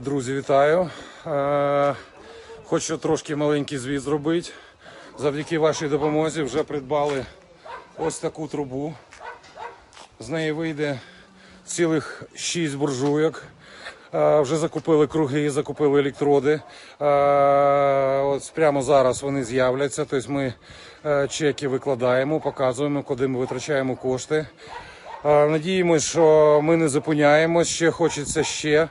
Друзі, вітаю. Хочу трошки маленький звіт зробити. Завдяки вашій допомозі вже придбали ось таку трубу. З неї вийде цілих 6 буржуйок. Вже закупили круги, закупили електроди. От прямо зараз вони з'являться. Тобто ми е, чеки викладаємо, показуємо, куди ми витрачаємо кошти. Е, Надіємось, що ми не зупиняємось. Ще хочеться ще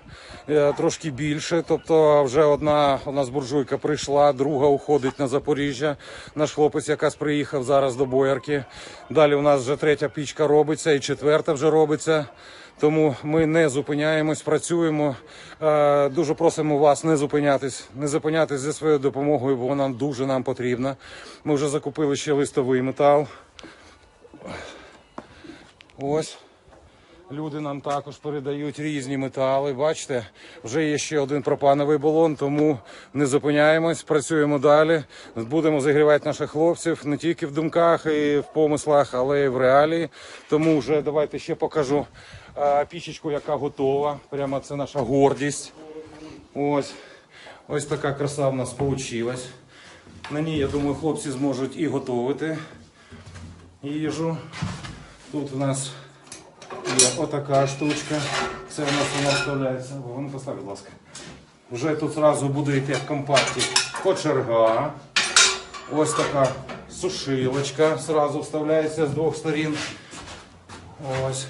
е, трошки більше. Тобто, вже одна у нас буржуйка прийшла, друга уходить на Запоріжжя. Наш хлопець якраз приїхав зараз до боярки. Далі у нас вже третя пічка робиться, і четверта вже робиться. Тому ми не зупиняємось, працюємо. Е, Дуже просимо вас не зупинятись, не зупинятись зі своєю допомогою, бо вона дуже нам потрібна. Ми вже закупили ще листовий метал. Ось. Люди нам також передають різні метали. Бачите, вже є ще один пропановий балон, тому не зупиняємось, працюємо далі. Будемо загрівати наших хлопців не тільки в думках і в помислах, але й в реалії. Тому вже давайте ще покажу пічечку, яка готова. Прямо це наша гордість. Ось. Ось така краса в нас вийшла. На ній, я думаю, хлопці зможуть і готувати їжу. Тут у нас є отака штучка. Це у нас вона вставляється. Вон постав, будь ласка. Вже тут зразу буде йти в компакті кочерга. Ось така сушилочка зразу вставляється з двох сторін. Ось.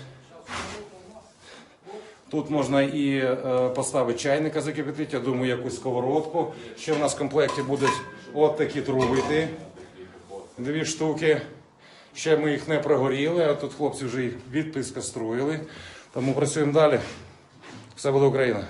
Тут можна і е, поставити чайника закипятити, я думаю, якусь сковородку. Ще в нас в комплекті будуть от такі труби йти. Дві штуки. Ще ми їх не прогоріли, а тут хлопці вже їх відписка строїли. Тому працюємо далі. Все буде Україна.